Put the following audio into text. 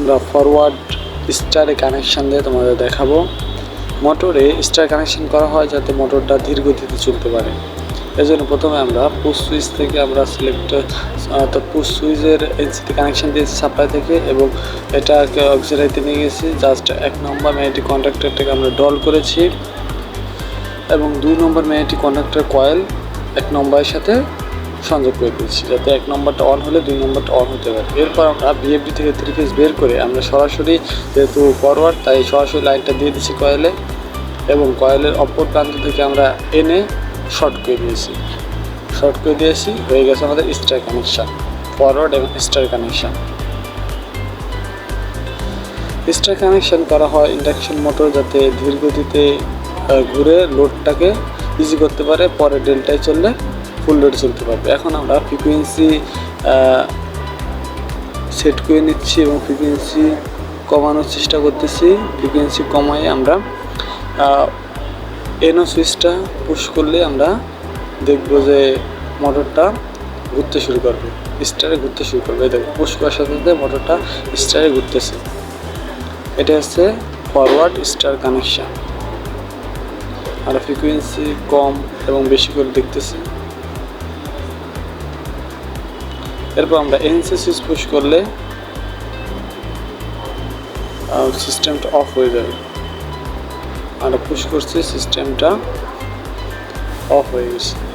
আমরা ফরওয়ার্ড স্টারে কানেকশান দিয়ে তোমাদের দেখাবো। মোটরে স্টার কানেকশন করা হয় যাতে মোটরটা ধীর গতিতে চলতে পারে। এজন্য প্রথমে আমরা পুশ সুইচ থেকে আমরা সিলেক্ট অর্থাৎ পুশ সুইচের এনসিতে কানেকশন দিয়েছি সাপ্লাই থেকে এবং এটাকে অক্সিলাইতে নিয়ে গেছি। জাস্ট এক নম্বর ম্যাগনেটিক কন্ট্রাক্টরটাকে আমরা ডল করেছি এবং দুই নম্বর ম্যাগনেটিক কন্ট্রাক্টর কয়েল এক নম্বরের সাথে সংযোগ করে দিচ্ছি যাতে এক নম্বরটা অন হলে দুই নম্বরটা অন হতে পারে। এরপর আমরা বিএফডি থেকে থ্রি ফেজ বের করে আমরা সরাসরি যেহেতু ফরওয়ার্ড তাই সরাসরি লাইনটা দিয়ে দিচ্ছি কয়েলে এবং কয়েলের অপর প্রান্ত থেকে আমরা এনে শর্ট করে দিয়েছি। শর্ট করে দিয়েছি, হয়ে গেছে আমাদের স্টার কানেকশান ফরওয়ার্ড এবং স্টার কানেকশান স্টার কানেকশান করা হয় ইন্ডাকশন মোটর যাতে ধীর গতিতে ঘুরে লোডটাকে ইজি করতে পারে, পরে ডেল্টায় চললে ফুল লোড চলতে পারবে। এখন আমরা ফ্রিকুয়েন্সি সেট করে নিচ্ছি এবং ফ্রিকুয়েন্সি কমানোর চেষ্টা করতেছি। ফ্রিকুয়েন্সি কমায় আমরা এনো সুইচটা পুশ করলে আমরা দেখব যে মোটরটা ঘুরতে শুরু করবে। স্টারে ঘুরতে শুরু করবে। দেখো পুশ করার সাথে সাথে মোটরটা স্টারে ঘুরতেছে। এটা হচ্ছে ফরওয়ার্ড স্টার কানেকশান আর ফ্রিকোয়েন্সি কম এবং বেশি করে দেখতেছি। এরপর আমরা এনসি সুইচ পুশ করলে সিস্টেমটা অফ হয়ে যাবে। আমরা পুশ করছি সিস্টেমটা অফ হয়ে গেছে।